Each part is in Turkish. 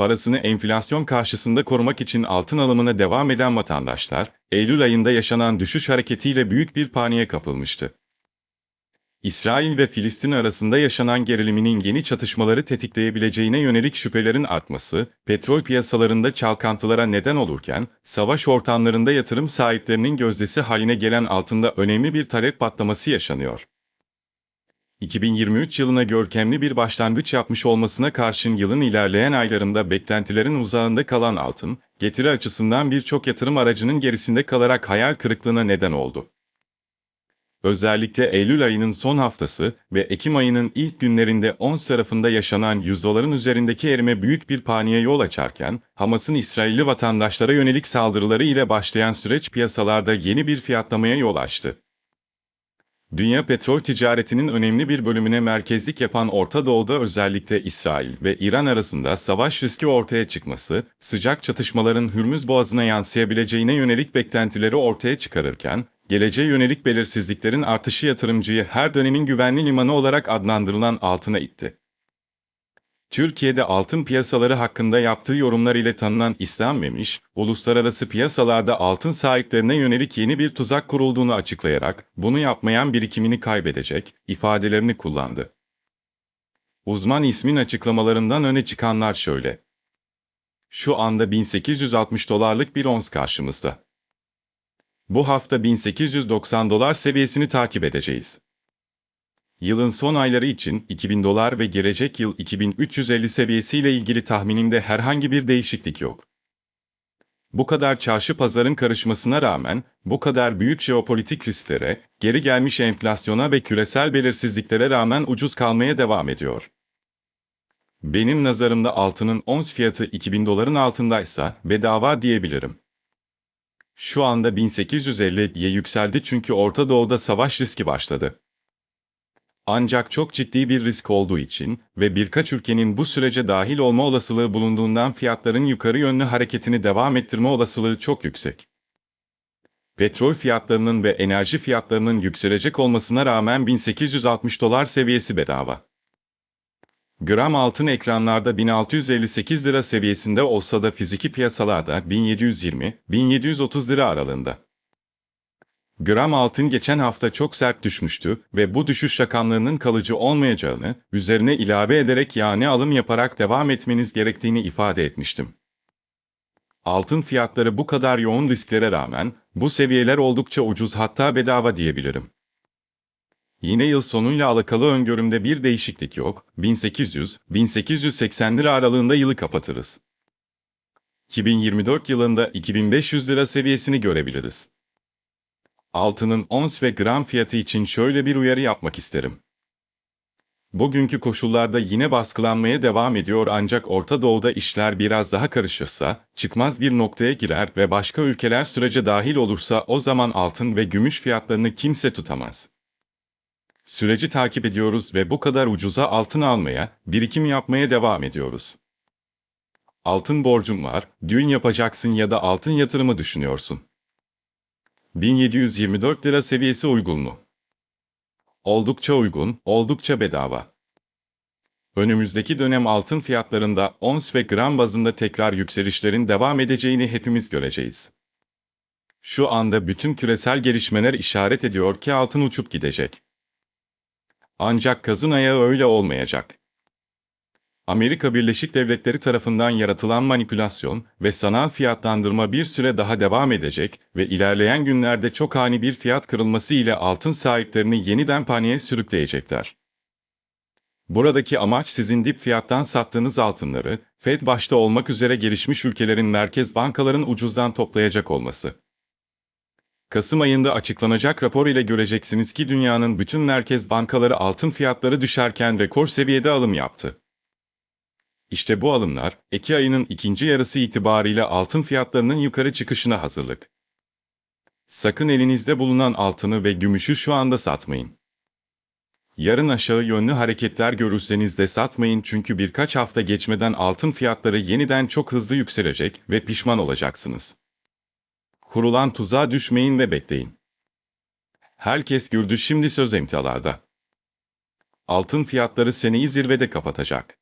Parasını enflasyon karşısında korumak için altın alımına devam eden vatandaşlar, Eylül ayında yaşanan düşüş hareketiyle büyük bir paniğe kapılmıştı. İsrail ve Filistin arasında yaşanan geriliminin yeni çatışmaları tetikleyebileceğine yönelik şüphelerin artması, petrol piyasalarında çalkantılara neden olurken, savaş ortamlarında yatırım sahiplerinin gözdesi haline gelen altında önemli bir talep patlaması yaşanıyor. 2023 yılına görkemli bir başlangıç yapmış olmasına karşın yılın ilerleyen aylarında beklentilerin uzağında kalan altın, getiri açısından birçok yatırım aracının gerisinde kalarak hayal kırıklığına neden oldu. Özellikle Eylül ayının son haftası ve Ekim ayının ilk günlerinde ons tarafında yaşanan 100 doların üzerindeki erime büyük bir paniğe yol açarken, Hamas'ın İsrailli vatandaşlara yönelik saldırıları ile başlayan süreç piyasalarda yeni bir fiyatlamaya yol açtı. Dünya petrol ticaretinin önemli bir bölümüne merkezlik yapan Orta Doğu'da özellikle İsrail ve İran arasında savaş riski ortaya çıkması, sıcak çatışmaların Hürmüz Boğazı'na yansıyabileceğine yönelik beklentileri ortaya çıkarırken, geleceğe yönelik belirsizliklerin artışı yatırımcıyı her dönemin güvenli limanı olarak adlandırılan altına itti. Türkiye'de altın piyasaları hakkında yaptığı yorumlar ile tanınan İslam Memiş, uluslararası piyasalarda altın sahiplerine yönelik yeni bir tuzak kurulduğunu açıklayarak, bunu yapmayan birikimini kaybedecek, ifadelerini kullandı. Uzman ismin açıklamalarından öne çıkanlar şöyle. Şu anda 1860 dolarlık bir ons karşımızda. Bu hafta 1890 dolar seviyesini takip edeceğiz. Yılın son ayları için 2000 dolar ve gelecek yıl 2350 seviyesiyle ilgili tahminimde herhangi bir değişiklik yok. Bu kadar çarşı pazarın karışmasına rağmen, bu kadar büyük jeopolitik risklere, geri gelmiş enflasyona ve küresel belirsizliklere rağmen ucuz kalmaya devam ediyor. Benim nazarımda altının ons fiyatı 2000 doların altındaysa bedava diyebilirim. Şu anda 1850'ye yükseldi çünkü Orta Doğu'da savaş riski başladı. Ancak çok ciddi bir risk olduğu için ve birkaç ülkenin bu sürece dahil olma olasılığı bulunduğundan fiyatların yukarı yönlü hareketini devam ettirme olasılığı çok yüksek. Petrol fiyatlarının ve enerji fiyatlarının yükselecek olmasına rağmen 1860 dolar seviyesi bedava. Gram altın ekranlarda 1658 lira seviyesinde olsa da fiziki piyasalarda 1720-1730 lira aralığında. Gram altın geçen hafta çok sert düşmüştü ve bu düşüş rakamlarının kalıcı olmayacağını, üzerine ilave ederek yani alım yaparak devam etmeniz gerektiğini ifade etmiştim. Altın fiyatları bu kadar yoğun risklere rağmen, bu seviyeler oldukça ucuz hatta bedava diyebilirim. Yine yıl sonuyla alakalı öngörümde bir değişiklik yok, 1800-1880 lira aralığında yılı kapatırız. 2024 yılında 2500 lira seviyesini görebiliriz. Altının ons ve gram fiyatı için şöyle bir uyarı yapmak isterim. Bugünkü koşullarda yine baskılanmaya devam ediyor ancak Orta Doğu'da işler biraz daha karışırsa, çıkmaz bir noktaya girer ve başka ülkeler sürece dahil olursa o zaman altın ve gümüş fiyatlarını kimse tutamaz. Süreci takip ediyoruz ve bu kadar ucuza altın almaya, birikim yapmaya devam ediyoruz. Altın borcum var, düğün yapacaksın ya da altın yatırımı düşünüyorsun. 1724 lira seviyesi uygun mu? Oldukça uygun, oldukça bedava. Önümüzdeki dönem altın fiyatlarında ons ve gram bazında tekrar yükselişlerin devam edeceğini hepimiz göreceğiz. Şu anda bütün küresel gelişmeler işaret ediyor ki altın uçup gidecek. Ancak kazın ayağı öyle olmayacak. Amerika Birleşik Devletleri tarafından yaratılan manipülasyon ve sanal fiyatlandırma bir süre daha devam edecek ve ilerleyen günlerde çok ani bir fiyat kırılması ile altın sahiplerini yeniden paniğe sürükleyecekler. Buradaki amaç sizin dip fiyattan sattığınız altınları, Fed başta olmak üzere gelişmiş ülkelerin merkez bankaların ucuzdan toplayacak olması. Kasım ayında açıklanacak rapor ile göreceksiniz ki dünyanın bütün merkez bankaları altın fiyatları düşerken rekor seviyede alım yaptı. İşte bu alımlar, Eki ayının ikinci yarısı itibariyle altın fiyatlarının yukarı çıkışına hazırlık. Sakın elinizde bulunan altını ve gümüşü şu anda satmayın. Yarın aşağı yönlü hareketler görürseniz de satmayın çünkü birkaç hafta geçmeden altın fiyatları yeniden çok hızlı yükselecek ve pişman olacaksınız. Kurulan tuzağa düşmeyin ve bekleyin. Herkes güldü şimdi söz emtialarda. Altın fiyatları seneyi zirvede kapatacak.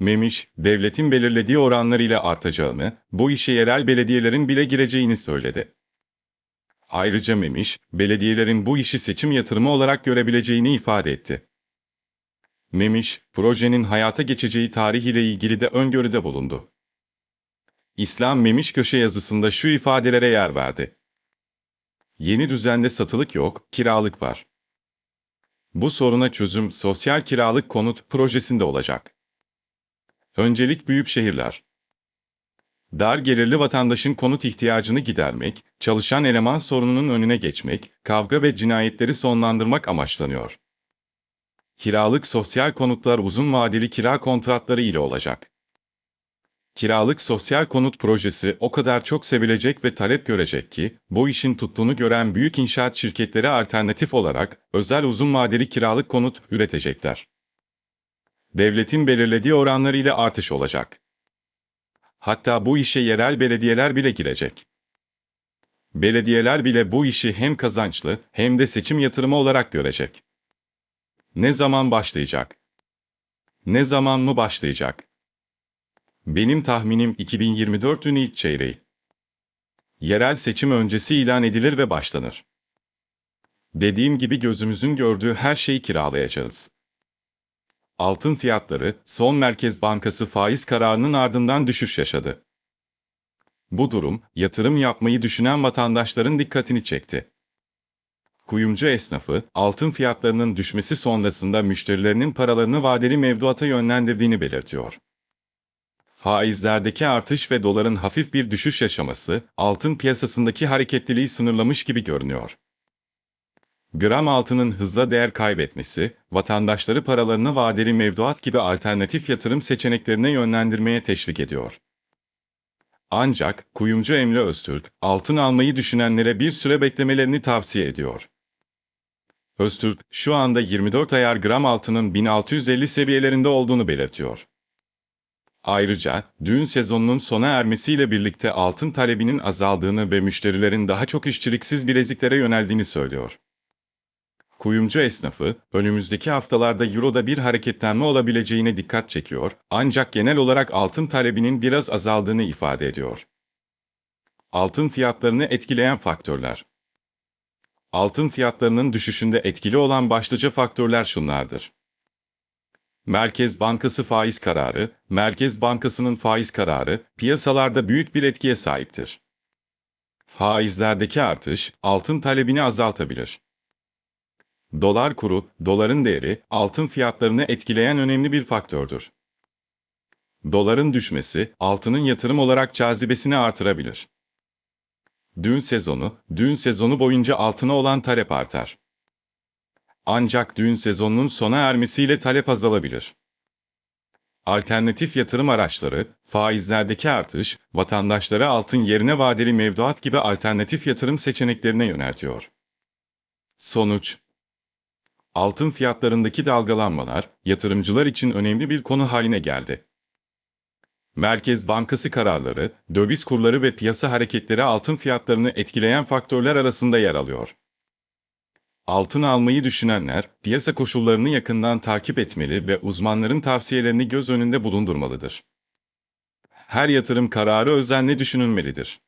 Memiş, devletin belirlediği oranlar ile artacağını, bu işe yerel belediyelerin bile gireceğini söyledi. Ayrıca Memiş, belediyelerin bu işi seçim yatırımı olarak görebileceğini ifade etti. Memiş, projenin hayata geçeceği tarih ile ilgili de öngörüde bulundu. İslam Memiş köşe yazısında şu ifadelere yer verdi. Yeni düzende satılık yok, kiralık var. Bu soruna çözüm sosyal kiralık konut projesinde olacak. Öncelik büyük şehirler. Dar gelirli vatandaşın konut ihtiyacını gidermek, çalışan eleman sorununun önüne geçmek, kavga ve cinayetleri sonlandırmak amaçlanıyor. Kiralık sosyal konutlar uzun vadeli kira kontratları ile olacak. Kiralık sosyal konut projesi o kadar çok sevilecek ve talep görecek ki, bu işin tuttuğunu gören büyük inşaat şirketleri alternatif olarak özel uzun vadeli kiralık konut üretecekler. Devletin belirlediği oranlar ile artış olacak. Hatta bu işe yerel belediyeler bile girecek. Belediyeler bile bu işi hem kazançlı hem de seçim yatırımı olarak görecek. Ne zaman başlayacak? Ne zaman mı başlayacak? Benim tahminim 2024'ün ilk çeyreği. Yerel seçim öncesi ilan edilir ve başlanır. Dediğim gibi gözümüzün gördüğü her şeyi kiralayacağız. Altın fiyatları son Merkez Bankası faiz kararının ardından düşüş yaşadı. Bu durum yatırım yapmayı düşünen vatandaşların dikkatini çekti. Kuyumcu esnafı, altın fiyatlarının düşmesi sonrasında müşterilerinin paralarını vadeli mevduata yönlendirdiğini belirtiyor. Faizlerdeki artış ve doların hafif bir düşüş yaşaması, altın piyasasındaki hareketliliği sınırlamış gibi görünüyor. Gram altının hızla değer kaybetmesi, vatandaşları paralarını vadeli mevduat gibi alternatif yatırım seçeneklerine yönlendirmeye teşvik ediyor. Ancak kuyumcu Emre Öztürk, altın almayı düşünenlere bir süre beklemelerini tavsiye ediyor. Öztürk, şu anda 24 ayar gram altının 1650 seviyelerinde olduğunu belirtiyor. Ayrıca, düğün sezonunun sona ermesiyle birlikte altın talebinin azaldığını ve müşterilerin daha çok işçiliksiz bileziklere yöneldiğini söylüyor. Kuyumcu esnafı, önümüzdeki haftalarda Euro'da bir hareketlenme olabileceğine dikkat çekiyor, ancak genel olarak altın talebinin biraz azaldığını ifade ediyor. Altın fiyatlarını etkileyen faktörler Altın fiyatlarının düşüşünde etkili olan başlıca faktörler şunlardır. Merkez Bankası faiz kararı, Merkez Bankası'nın faiz kararı piyasalarda büyük bir etkiye sahiptir. Faizlerdeki artış altın talebini azaltabilir. Dolar kuru, doların değeri altın fiyatlarını etkileyen önemli bir faktördür. Doların düşmesi altının yatırım olarak cazibesini artırabilir. Düğün sezonu, düğün sezonu boyunca altına olan talep artar. Ancak düğün sezonunun sona ermesiyle talep azalabilir. Alternatif yatırım araçları, faizlerdeki artış, vatandaşları altın yerine vadeli mevduat gibi alternatif yatırım seçeneklerine yöneltiyor. Sonuç Altın fiyatlarındaki dalgalanmalar, yatırımcılar için önemli bir konu haline geldi. Merkez Bankası kararları, döviz kurları ve piyasa hareketleri altın fiyatlarını etkileyen faktörler arasında yer alıyor. Altın almayı düşünenler, piyasa koşullarını yakından takip etmeli ve uzmanların tavsiyelerini göz önünde bulundurmalıdır. Her yatırım kararı özenle düşünülmelidir.